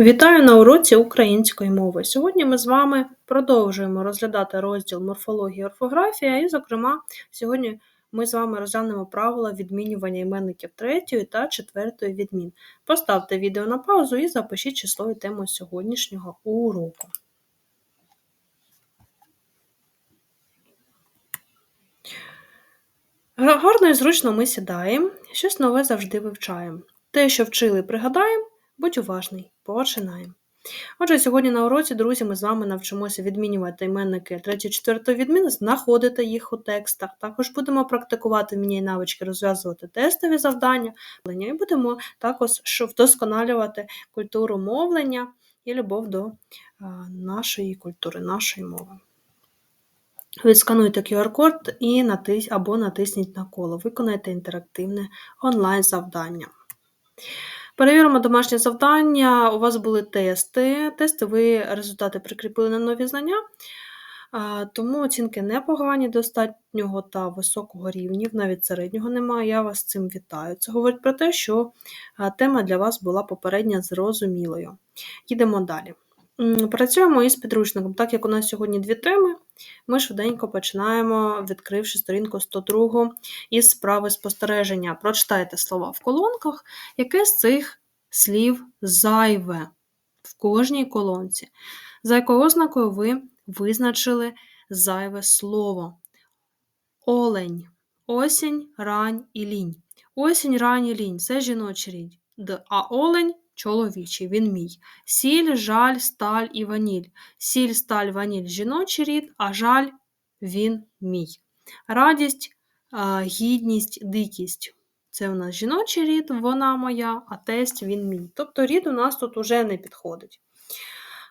Вітаю на уроці української мови. Сьогодні ми з вами продовжуємо розглядати розділ морфологія і орфографія, і, зокрема, сьогодні ми з вами розглянемо правила відмінювання іменників третьої та четвертої відмін. Поставте відео на паузу і запишіть число і тему сьогоднішнього уроку. Гарно і зручно ми сідаємо, щось нове завжди вивчаємо. Те, що вчили, пригадаємо. Будь уважний, починаємо. Отже, сьогодні на уроці, друзі, ми з вами навчимося відмінювати іменники 3-4 відміни, знаходити їх у текстах. Також будемо практикувати вміння навички, розв'язувати тестові завдання, і будемо також вдосконалювати культуру мовлення і любов до нашої культури, нашої мови. Відскануйте QR-код і натис... або натисніть на коло. Виконайте інтерактивне онлайн-завдання. Перевіримо домашнє завдання. У вас були тести. Тести ви результати прикріпили на нові знання, тому оцінки непогані, достатнього та високого рівнів, навіть середнього немає. Я вас з цим вітаю. Це говорить про те, що тема для вас була попередня зрозумілою. Йдемо далі. Працюємо із підручником. Так як у нас сьогодні дві теми, ми швиденько починаємо, відкривши сторінку 102 із справи спостереження. Прочитайте слова в колонках, яке з цих слів зайве в кожній колонці. За якою ознакою ви визначили зайве слово. Олень, осінь, рань і лінь. Осінь, рань і лінь це жіночий рід, а олень чоловічий, він мій. Сіль, жаль, сталь і ваніль. Сіль, сталь, ваніль жіночий рід, а жаль він мій. Радість, гідність, дикість. Це у нас жіночий рід, вона моя, а тесть він мій. Тобто рід у нас тут уже не підходить.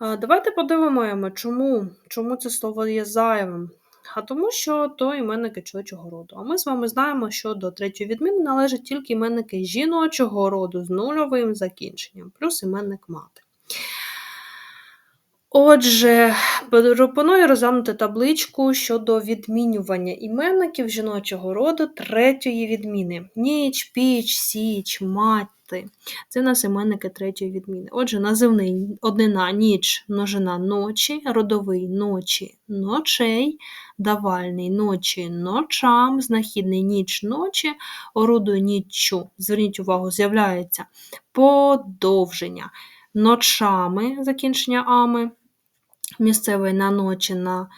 Давайте подивимо, чому чому це слово є зайвим. А тому, що то іменники чоловічого роду. А ми з вами знаємо, що до третьої відміни належать тільки іменники жіночого роду з нульовим закінченням, плюс іменник мати. Отже, пропоную розглянути табличку щодо відмінювання іменників жіночого роду третьої відміни. Ніч, піч, січ, мати. Це в нас іменники третьої відміни. Отже, називний однина ніч, множина ночі, родовий ночі, ночей, давальний ночі, ночам, знахідний ніч ночі, орудою ніччю. Зверніть увагу, з'являється подовження. Ночами закінчення ами місцевий на ночі на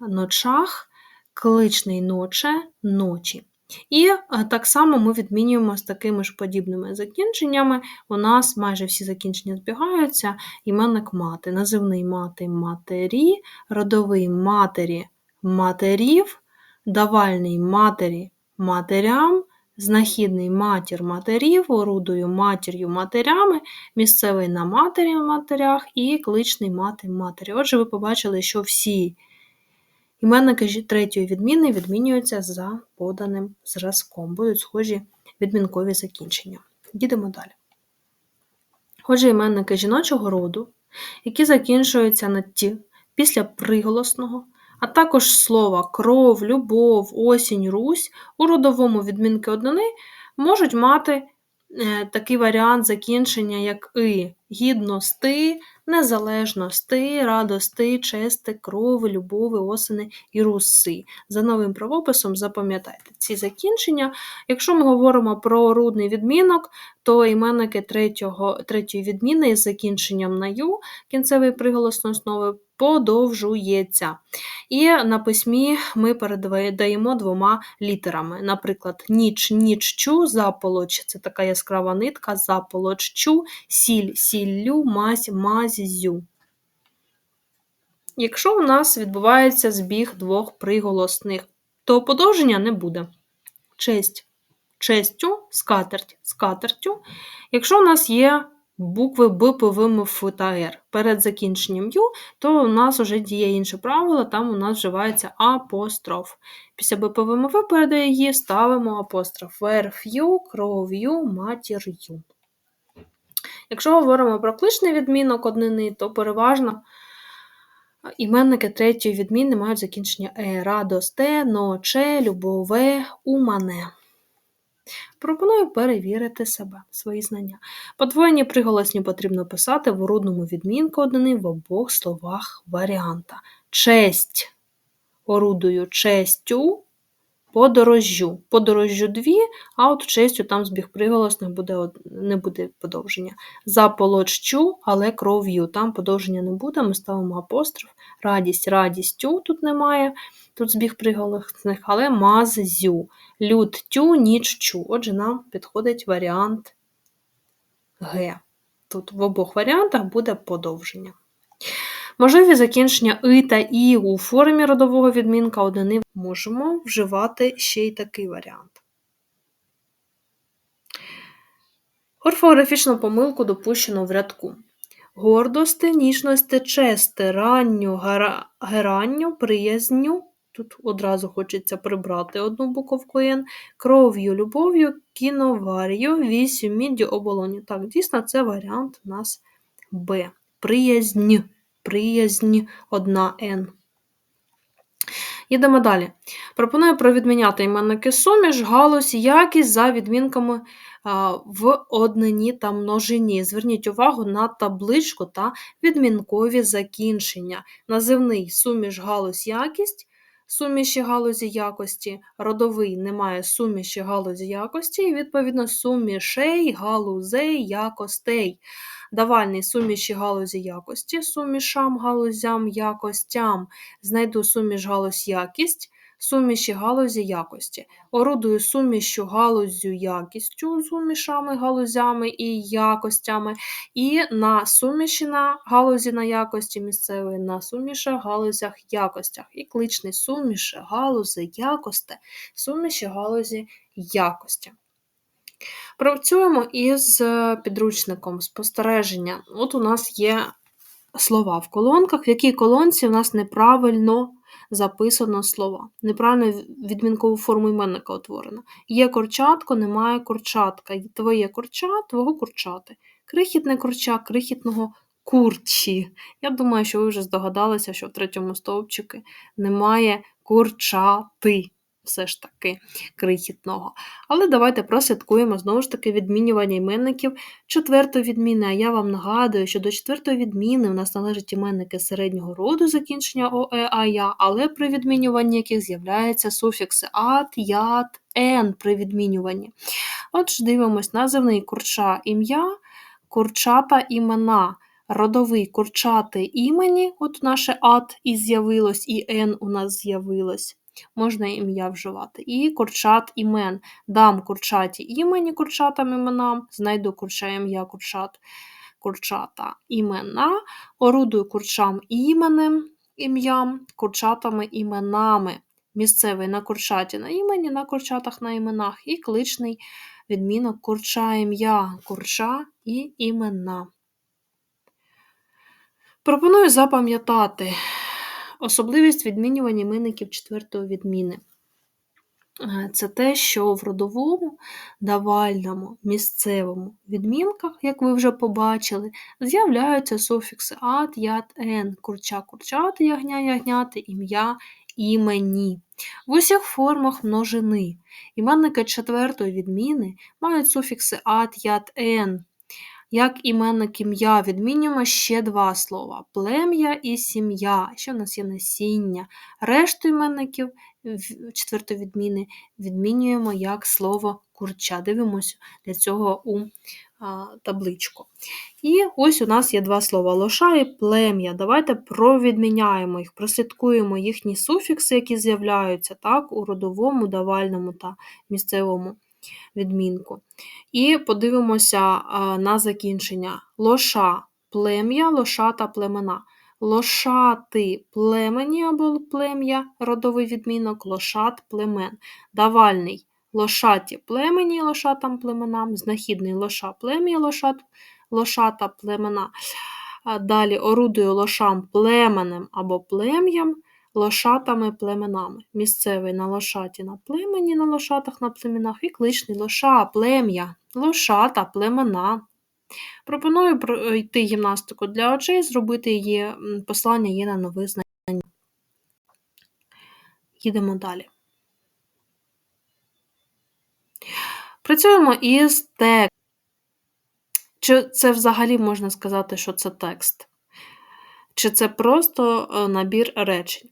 ночах, кличний ноче ночі. І е, так само ми відмінюємо з такими ж подібними закінченнями. У нас майже всі закінчення збігаються, іменник мати, називний мати матері, родовий матері матерів, давальний матері матерям, знахідний матір матерів, орудою матір'ю матерями, місцевий на матері матерях і кличний мати матері. Отже, ви побачили, що всі іменники третьої відміни відмінюються за поданим зразком, будуть схожі відмінкові закінчення. Йдемо далі. Отже, іменники жіночого роду, які закінчуються на ті після приголосного, а також слова кров, любов, осінь, русь у родовому відмінки однини можуть мати е, такий варіант закінчення, як и гідності, незалежності, радости, чести, крови, любови, осени і руси. За новим правописом запам'ятайте ці закінчення. Якщо ми говоримо про рудний відмінок, то іменники третього, третьої відміни із закінченням на ю, кінцевий приголосної основи, подовжується. І на письмі ми передаємо двома літерами. Наприклад, ніч, ніччу, заполоч це така яскрава нитка, заполоччу, сіль, сіллю, мазь, маззю. Якщо у нас відбувається збіг двох приголосних, то подовження не буде. Честь, честю, скатерть, скатертю. Якщо у нас є букви Б, ПВ, МФ та Р перед закінченням Ю, то у нас вже діє інше правило, там у нас вживається апостроф. Після Б, ПВ, МФ передає її, ставимо апостроф. Верф'ю, кров'ю, матір'ю. Якщо говоримо про кличний відмінок однини, то переважно іменники третьої відміни мають закінчення е, радосте, ноче, любове, умане. Пропоную перевірити себе, свої знання. Подвоєні приголосні потрібно писати в орудному відмінку однини в обох словах варіанта. Честь орудую честю, подорожжю. Подорожжю дві, а от честю там збіг приголосних буде, не буде подовження. Заполоччю, але кров'ю. Там подовження не буде, ми ставимо апостроф. Радість, радістю тут немає, тут збіг приголосних, але маззю. Людтю, ніччю. Отже, нам підходить варіант Г. Тут в обох варіантах буде подовження. Можливі закінчення и та і у формі родового відмінка однини можемо вживати ще й такий варіант. Орфографічну помилку допущено в рядку. Гордости, ніжності, чести, ранню, геранню, приязню. Тут одразу хочеться прибрати одну буковку Н, кров'ю, любов'ю, кіноварію, вісю, міддю, оболоню. Так, дійсно, це варіант у нас Б. Приязнь. Приязнь одна Н. Їдемо далі. Пропоную провідміняти іменники суміш, галузь, якість за відмінками в однині та множині. Зверніть увагу на табличку та відмінкові закінчення. Називний суміш, галузь, якість. Суміші галузі якості, родовий немає суміші галузі якості, і відповідно сумішей, галузей, якостей. Давальний суміші галузі якості, сумішам, галузям, якостям. Знайду суміш галузь якість, суміші галузі якості. Орудую сумішю галузю якістю, сумішами, галузями і якостями. І на суміші на галузі на якості місцевої, на сумішах, галузях, якостях. І кличний суміші, галузи, якости, суміші, галузі, якості. Працюємо із е, підручником спостереження. От у нас є слова в колонках, в якій колонці у нас неправильно записано слова. Неправильно відмінкову форму іменника утворено. Є курчатко, немає курчатка. Твоє курча, твого курчати. Крихітне курча, крихітного курчі. Я думаю, що ви вже здогадалися, що в третьому стовпчику немає курчати. Все ж таки крихітного. Але давайте прослідкуємо знову ж таки відмінювання іменників четвертої відміни. А я вам нагадую, що до четвертої відміни у нас належать іменники середнього роду закінчення ОЕ, а я, але при відмінюванні яких з'являються суфікси ат, ят, ен при відмінюванні. Отже, дивимось називний курча ім'я, курчата імена. Родовий курчати імені, от наше ат і з'явилось, і ен у нас з'явилось можна ім'я вживати. І курчат імен. Дам курчаті імені курчатам іменам, знайду курча ім'я курчат, курчата імена, орудую курчам іменем, ім'ям, курчатами іменами. Місцевий на курчаті на імені, на курчатах на іменах, і кличний відмінок курча ім'я, курча і імена. Пропоную запам'ятати Особливість відмінювання іменників четвертої відміни. Е, Це те, що в родовому, давальному, місцевому відмінках, як ви вже побачили, з'являються суфікси ат, ят, ен, курча, курчати, ягня, ягняти, ім'я, імені. В усіх формах множини. Іменники четвертої відміни мають суфікси ат, ят, ен. Як іменник ім'я відмінюємо ще два слова: плем'я і сім'я, що в нас є насіння. Решту іменників четвертої відміни відмінюємо як слово курча. Дивимося для цього у табличку. І ось у нас є два слова лоша і плем'я. Давайте провідміняємо їх, прослідкуємо їхні суфікси, які з'являються так, у родовому, давальному та місцевому відмінку. І подивимося на закінчення. Лоша плем'я, лоша та племена. Лошати племені або плем'я, родовий відмінок, лошат племен. Давальний лошаті племені, лошатам племенам, знахідний лоша плем'я, лошат, лошата племена. Далі орудую лошам племенем або плем'ям, лошатами племенами. Місцевий на лошаті на племені, на лошатах на племенах і кличний лоша, плем'я, лошата, племена. Пропоную пройти гімнастику для очей, зробити її послання є на нових знання. Їдемо далі. Працюємо із текстом. Чи це взагалі можна сказати, що це текст? Чи це просто е, набір речень?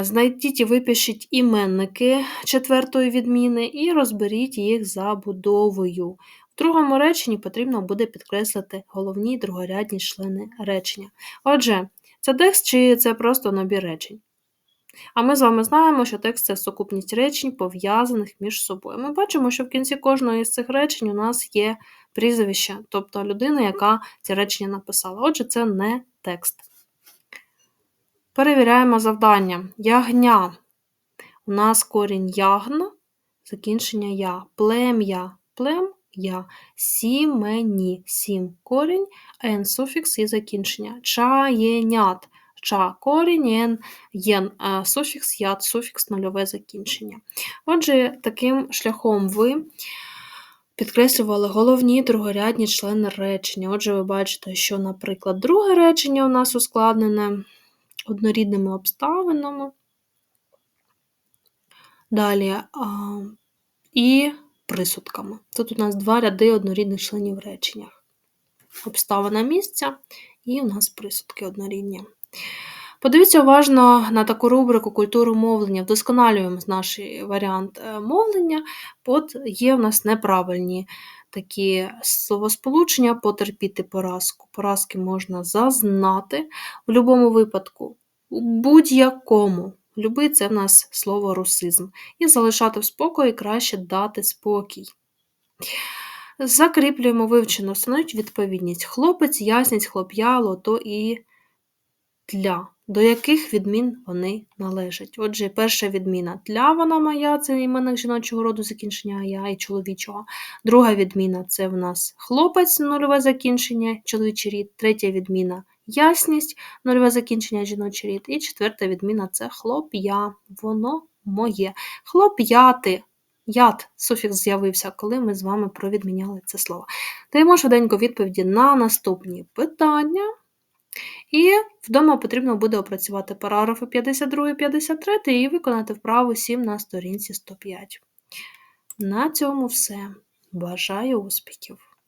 Знайдіть і випишіть іменники четвертої відміни і розберіть їх забудовою. В другому реченні потрібно буде підкреслити головні другорядні члени речення. Отже, це текст чи це просто набір речень? А ми з вами знаємо, що текст це сукупність речень, пов'язаних між собою. Ми бачимо, що в кінці кожного із цих речень у нас є прізвище, тобто людина, яка ці речення написала. Отже, це не текст. Перевіряємо завдання. Ягня. У нас корінь ягна, закінчення я. Плем'я. Плем'я. Сімені. Сім корінь, ен суфікс і закінчення. Чаєнят. Ча корінь, єн, єн е, суфікс, ят, суфікс, нульове закінчення. Отже, таким шляхом ви підкреслювали головні другорядні члени речення. Отже, ви бачите, що, наприклад, друге речення у нас ускладнене однорідними обставинами. Далі а, і присудками. Тут у нас два ряди однорідних членів в реченнях. Обставина місця і у нас присудки однорідні. Подивіться уважно на таку рубрику культуру мовлення. Вдосконалюємо наш варіант е, мовлення. От є в нас неправильні такі словосполучення, потерпіти поразку. Поразки можна зазнати в будь-якому випадку, у будь-якому. Любий це в нас слово русизм. І залишати в спокої краще дати спокій. Закріплюємо вивчено, встановить відповідність. Хлопець, ясність, хлоп'я, лото і тля. До яких відмін вони належать? Отже, перша відміна тля, вона моя, це іменник жіночого роду закінчення я і чоловічого. Друга відміна це в нас хлопець, нульове закінчення, чоловічий рід. Третя відміна ясність, нульове закінчення жіночий рід. І четверта відміна це хлоп'я. Воно моє. Хлоп'яти. Яд, суфікс з'явився, коли ми з вами провідміняли це слово. Даємо швиденько відповіді на наступні питання. І вдома потрібно буде опрацювати параграфи 52 і 53 і виконати вправу 7 на сторінці 105. На цьому все. Бажаю успіхів!